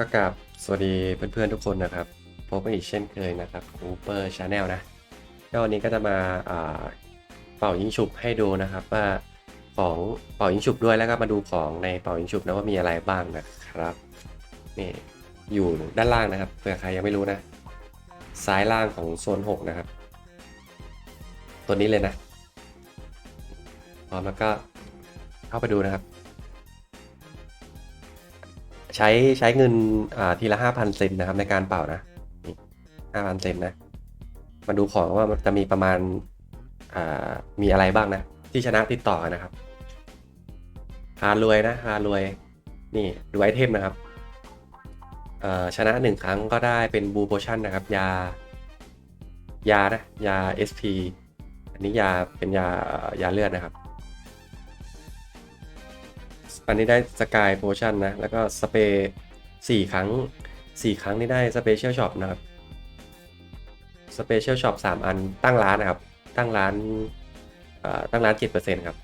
ก็กราบสวัสดีเพื่อนๆทุกคนนะครับ พบกันอีกเช่นเคยนะครับคูเปอร์ชาแนลนะก็วันนี้ก็จะมาอ่าเป่ายิงฉุบให้ดูนะครับ ว่าของเป่ายิงฉุบด้วยแล้วก็มาดูของในเป่ายิงฉุบนะว่ามีอะไรบ้างนะครับนี่อยู่ด้านล่างนะครับเผื่อใครยังไม่รู้นะ ซ้ายล่างของโซน 6 นะครับ ตัวนี้เลยนะพร้อมแล้วก็เข้าไปดูนะครับ ใช้ใช้เงินอ่าทีละห้าพันเซนนะครับในการเป่านะห้าพันเซนนะ มาดูของว่ามันจะมีประมาณอ่ามีอะไรบ้างนะ ที่ชนะติดต่อนะครับฮารวยนะฮารวย นี่ดูไอเทมนะครับเอ่อชนะหนึ่งครั้งก็ได้เป็นบูโพชั่นนะครับ ยา ยานะ ยา SP อันนี้ยาเป็นยายาเลือดนะครับ อันนี้ได้สกายโพชั่นนะ แล้วก็สเปรย์สี่ครั้งสี่ครั้งนี่ได้สเปเชียลช็อปนะครับ สเปเชียลช็อปสามอันตั้งร้านนะครับ ตั้งร้านตั้งร้านเจ็ดเปอร์เซ็นต์ครับ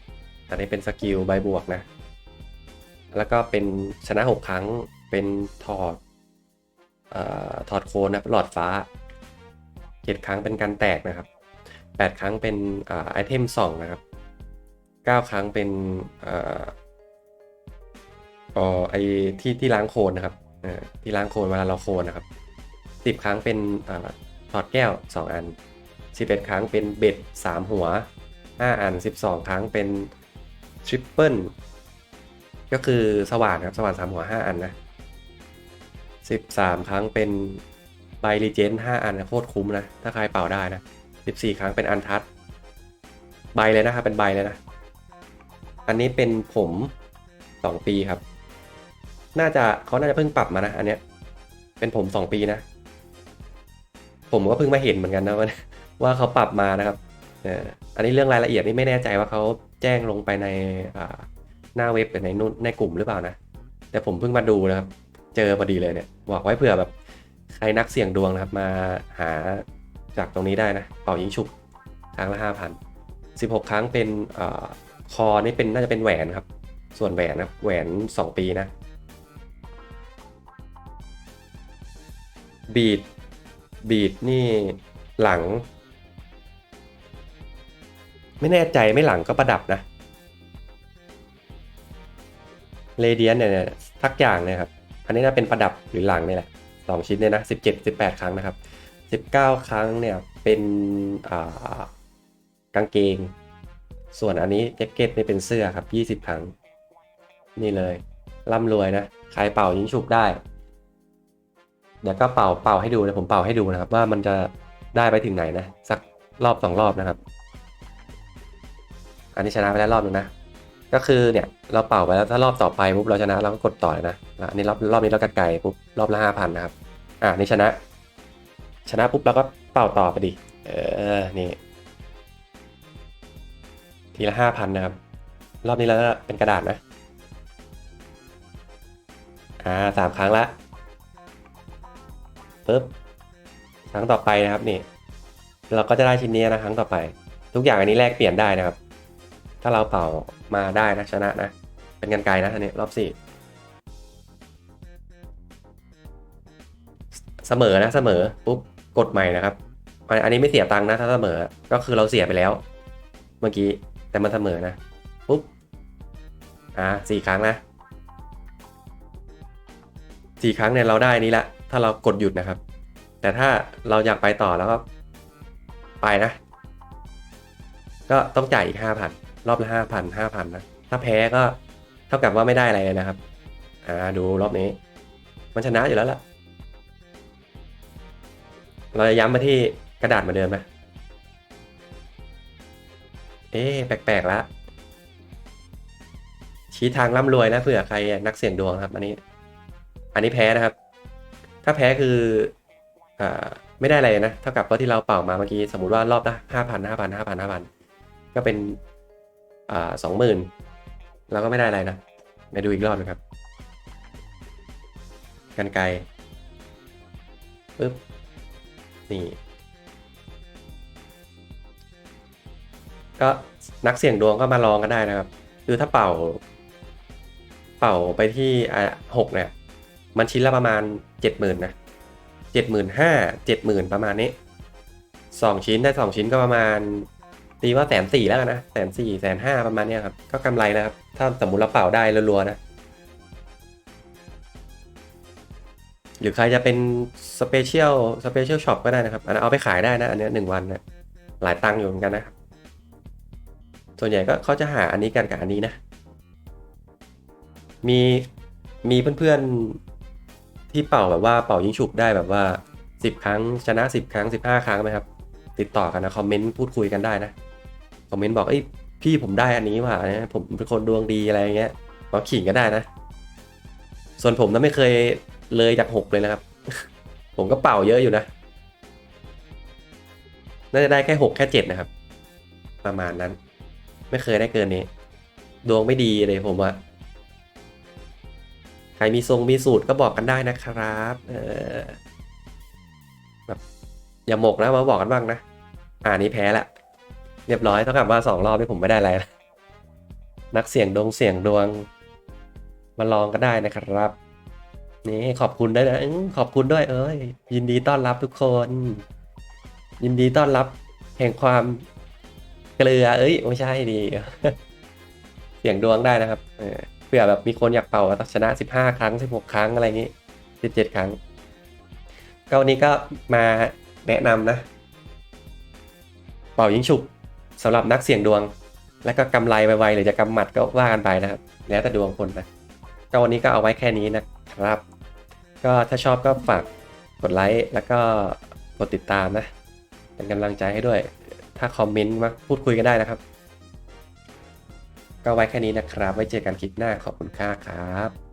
อันนี้เป็นสกิลใบบวกนะ แล้วก็เป็นชนะหกครั้ง เป็นถอดอถอดโคนนะหลอดฟ้าเจ็ดครั้งเป็นการแตกนะครับแปดครั้งเป็นอไอเทมส่องนะครับเก้าครั้งเป็น เอ่อไอที่ที่ล้างโคลนนะครับเออที่ล้างโคลนเวลาเราโคลนนะครับสิบครั้งเป็นอ่าถอดแก้วสองอันสิบเอ็ดครั้งเป็นเบ็ดสามหัวห้าอันสิบสองครั้งเป็นทริปเปิลก็คือสว่านครับสว่านสามหัวห้าอันนะสิบสามครั้งเป็นไบรีเจนห้าอันนะโคตรคุ้มนะ ถ้าใครเป่าได้นะสิบสี่ครั้งเป็นอันทัชใบเลยนะครับเป็นใบเลยนะ อันนี้เป็นผมสองปีครับ น่าจะเขาน่าจะเพิ่งปรับมานะ อันเนี้ย เป็นผมสองปีนะ ผมก็เพิ่งมาเห็นเหมือนกันนะว่าว่าเขาปรับมานะครับอันนี้เรื่องรายละเอียดนี่ไม่แน่ใจว่าเขาแจ้งลงไปในหน้าเว็บหรือในนู่นในกลุ่มหรือเปล่านะ แต่ผมเพิ่งมาดูนะครับ เจอพอดีเลยเนี่ยบอกไว้เผื่อแบบใครนักเสี่ยงดวงนะครับ มาหาจากตรงนี้ได้นะเป่ายิงฉุบครั้งละห้าพันสิบหกครั้งเป็นอคอนี่เป็นน่าจะเป็นแหวนครับ ส่วนแหวนนะแหวนสองปีนะ บีดบีดนี่หลัง ไม่แน่ใจไม่หลังก็ประดับนะเรเดียนเนี่ยทักอย่างเนี่ยครับ อันนี้น่าเป็นประดับหรือหลังเนี่ยแหละสองชิ้นเนี่ยนะสิบเจ็ดสิบแปดครั้งนะครับสิบเก้าครั้งเนี่ยเป็นกางเกง ส่วนอันนี้แจ็คเก็ตนี่เป็นเสื้อครับยี่สิบครั้ง นี่เลยร่ำรวยนะ ใครเป่ายิงฉุบได้ ดี๋ยวก็เป่าเป่าให้ดูนะผมเป่าให้ดูนะครับ ว่ามันจะได้ไปถึงไหนนะ สักรอบสองรอบนะครับ อันนี้ชนะไปแล้วรอบหนึงนะ ก็คือเนี่ยเราเป่าไปแล้วถ้ารอบต่อไปปุ๊บเราชนะเราก็กดต่อเลยนะอันนี้รอบรอบนี้เรากัดไก่ปุ๊บรอบละห้าพันนะครับ อ่านี่ชนะ ชนะปุ๊บเราก็เป่าต่อไปดิเออนี่ทีละห้าพันนะครับ รอบนี้เราก็เป็นกระดาษนะ อ่าสามครั้งละ ปึ๊บครั้งต่อไปนะครับนี่ เราก็จะได้ชิ้นนี้นะครั้งต่อไป ทุกอย่างอันนี้แลกเปลี่ยนได้นะครับ ถ้าเราเป่ามาได้นะชนะนะ เป็นกันไกลนะอันนี้รอบสี่เสมอนะเสมอปุ๊บกดใหม่นะครับ อันอันนี้ไม่เสียตังค์นะถ้าเสมอก็คือเราเสียไปแล้ว เมื่อกี้แต่มันเสมอนะปุ๊บอ่าสี่ครั้งนะสี่ครั้งเนี่ยเราได้นี้ละ ถ้าเรากดหยุดนะครับ แต่ถ้าเราอยากไปต่อแล้วก็ไปนะ ก็ต้องจ่ายอีกห้าพันรอบละห้าพันห้าพันนะ ถ้าแพ้ก็เท่ากับว่าไม่ได้อะไรเลยนะครับอ่าดูรอบนี้ มันชนะอยู่แล้วล่ะ เราจะย้ำมาที่กระดาษเหมือนเดิมนะเอ๊ะแปลกๆแล้วชี้ทางร่ำรวยนะเผื่อใครนักเสี่ยงดวงครับ อันนี้ อันนี้แพ้นะครับ ถ้าแพ้คืออ่าไม่ได้อะไรนะ เท่ากับว่าที่เราเป่ามาเมื่อกี้ สมมติว่ารอบละห้าพันห้าพันห้าพันห้าพันก็เป็นอ่าสองหมื่นเราก็ไม่ได้อะไรนะไปดูอีกรอบนะครับ กันไกลปึ๊บ นี่ ก็นักเสี่ยงดวงก็มาลองกันได้นะครับ คือถ้าเป่า เป่าไปที่หกเนี่ย มันชิ้นละประมาณ จ็ดหมื่นนะเจ็ดหมื่นห้าเจ็ดหมื่นประมาณนี้สองชิ้นได้สองชิ้นก็ประมาณ ตีว่าแสนสี่แล้วนะแสนสี่แสนห้าประมาณนี้ครับ ก็กำไรนะครับ ถ้าสมมติเราเป่าได้รัวๆนะ หรือใครจะเป็นสเปเชียลสเปเชียลช็อปก็ได้นะครับ อันนั้นเอาไปขายได้นะ อันนี้หนึ่งวันนะหลายตังค์อยู่เหมือนกันนะ ส่วนใหญ่ก็เขาจะหาอันนี้กันกับอันนี้นะ มีมีเพื่อนๆ ที่เป่าแบบว่าเป่ายิงฉุบได้แบบว่า 10 ครั้งชนะ 10 ครั้ง 15 ครั้งไหมครับ ติดต่อกันนะคอมเมนต์พูดคุยกันได้นะคอมเมนต์บอกเอ้ยพี่ผมได้อันนี้ว่ะนะผมเป็นคนดวงดีอะไรเงี้ยมาขิงก็ได้นะ ส่วนผมนั้นไม่เคยเลยจากหกเลยนะครับ ผมก็เป่าเยอะอยู่นะ น่าจะได้แค่หกแค่เจ็ดนะครับ ประมาณนั้น ไม่เคยได้เกินนี้ ดวงไม่ดีเลยผมว่า ใครมีทรงมีสูตรก็บอกกันได้นะครับเออแบบอย่าหมกนะมาบอกกันบ้างนะอ่านี้แพ้ละเรียบร้อยเท่ากับว่าสองรอบนี่ผมไม่ได้อะไรนะนักเสี่ยงดวงเสี่ยงดวง มาลองก็ได้นะครับนี่ขอบคุณด้วยนะขอบคุณด้วย เอ้ยยินดีต้อนรับทุกคน ยินดีต้อนรับแห่งความเกลือ เอ้ยไม่ใช่ดี เสี่ยงดวงได้นะครับ เออ เผื่อแบบมีคนอยากเป่าชนะ 15 ครั้ง 16 ครั้งอะไรอย่างงี้ 17 ครั้ง ก็วันนี้ก็มาแนะนำนะ เป่ายิงฉุบสำหรับนักเสี่ยงดวง และก็กำไรไวๆหรือจะกำหมัดก็ว่ากันไปนะครับ แล้วแต่ดวงคนนะก็วันนี้ก็เอาไว้แค่นี้นะครับ ก็ถ้าชอบก็ฝากกดไลค์แล้วก็กดติดตามนะ เป็นกำลังใจให้ด้วย ถ้าคอมเมนต์มาพูดคุยกันได้นะครับ ก็ไว้แค่นี้นะครับ ไว้เจอกันคลิปหน้าขอบคุณค่าครับ